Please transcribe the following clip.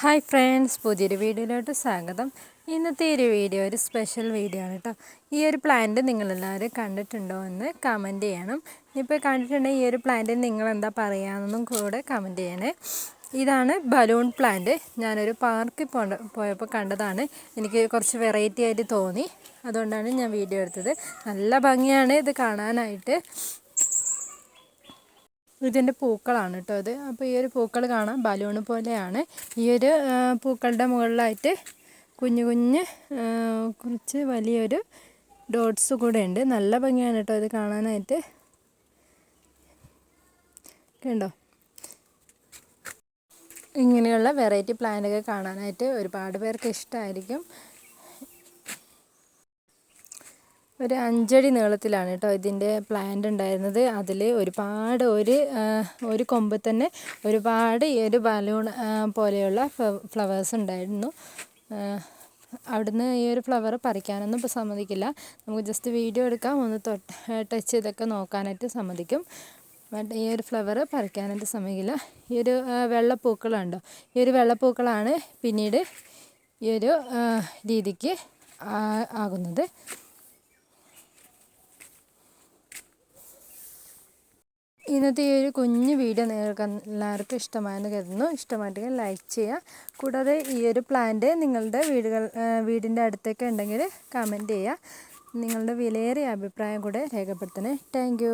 Hi friends പുതിയൊരു വീഡിയോയിലോട്ട് സ്വാഗതം. ഇന്നത്തെ ഒരു വീഡിയോ ഒരു സ്പെഷ്യൽ വീഡിയോ ആണ് കേട്ടോ ഈ ഒരു പ്ലാന്റ് നിങ്ങളെല്ലാവരും കണ്ടിട്ടുണ്ടോ എന്ന് കമന്റ് ചെയ്യണം. ഇപ്പോൾ കണ്ടിട്ടുണ്ടെങ്കിൽ ഈ ഒരു പ്ലാന്റ് നിങ്ങൾ എന്താ പറയുകയെന്നും കൂടെ കമന്റ് ചെയ്യണേ. ഇതാണ് ബലൂൺ പ്ലാന്റ് ഞാനൊരു പാർക്കിൽ പോയപ്പോൾ കണ്ടതാണ്. എനിക്ക് കുറച്ച് വെറൈറ്റി ആയിട്ട് തോന്നി. അതുകൊണ്ടാണ് ഞാൻ വീഡിയോ എടുത്തത്. നല്ല ഭംഗിയാണ് ഇത് കാണാനായിട്ട്. ഇതിന്റെ പൂക്കളാണ് കേട്ടോ അത് അപ്പോൾ ഈ ഒരു പൂക്കൾ കാണാം. ബലൂൺ പോലെയാണ്. ഈ ഒരു പൂക്കളുടെ മുകളിലായിട്ട് കുഞ്ഞു കുഞ്ഞ് കുറച്ച് വലിയൊരു ഡോട്ട്സ് കൂടെ ഉണ്ട്. നല്ല ഭംഗിയാണ് കേട്ടോ ഇത് കാണാനായിട്ട്. കണ്ടോ? ഇങ്ങനെയുള്ള വെറൈറ്റി പ്ലാന്റൊക്കെ കാണാനായിട്ട് ഒരുപാട് പേർക്ക് ഇഷ്ടമായിരിക്കും ഒരു അഞ്ചടി നീളത്തിലാണ് കേട്ടോ ഇതിന്റെ പ്ലാന്റ് ഉണ്ടായിരുന്നത്. അതിൽ ഒരുപാട് ഒരു ഒരു കൊമ്പ് തന്നെ ഒരുപാട് ഈ ഒരു ബലൂൺ പോലെയുള്ള ഫ്ലവേഴ്സ് ഉണ്ടായിരുന്നു. അവിടുന്ന് ഈ ഒരു ഫ്ലവർ പറിക്കാനൊന്നും ഇപ്പോൾ സമ്മതിക്കില്ല. നമുക്ക് ജസ്റ്റ് വീഡിയോ എടുക്കാം ഒന്ന് തൊട്ട് ടച്ച് ചെയ്തൊക്കെ നോക്കാനായിട്ട് സമ്മതിക്കും. ബട്ട് ഈ ഒരു ഫ്ലവർ പറിക്കാനായിട്ട് സമ്മതിക്കില്ല. ഈ ഒരു വെള്ളപ്പൂക്കളുണ്ടോ? ഈ ഒരു വെള്ളപ്പൂക്കളാണ് പിന്നീട് ഈ ഒരു രീതിക്ക് ആകുന്നത്. ഇന്നത്തെ ഈ ഒരു കുഞ്ഞു വീഡിയോ നിങ്ങൾക്ക് എല്ലാവർക്കും ഇഷ്ടമായെന്ന് കരുതുന്നു. ഇഷ്ടമായിട്ടെങ്കിൽ ലൈക്ക് ചെയ്യുക. കൂടാതെ ഈ ഒരു പ്ലാന്റ് നിങ്ങളുടെ വീടുകൾ വീടിന്റെ അടുത്തൊക്കെ ഉണ്ടെങ്കിൽ കമന്റ് ചെയ്യുക. നിങ്ങളുടെ വിലയേറിയ അഭിപ്രായം കൂടെ രേഖപ്പെടുത്തണേ. താങ്ക്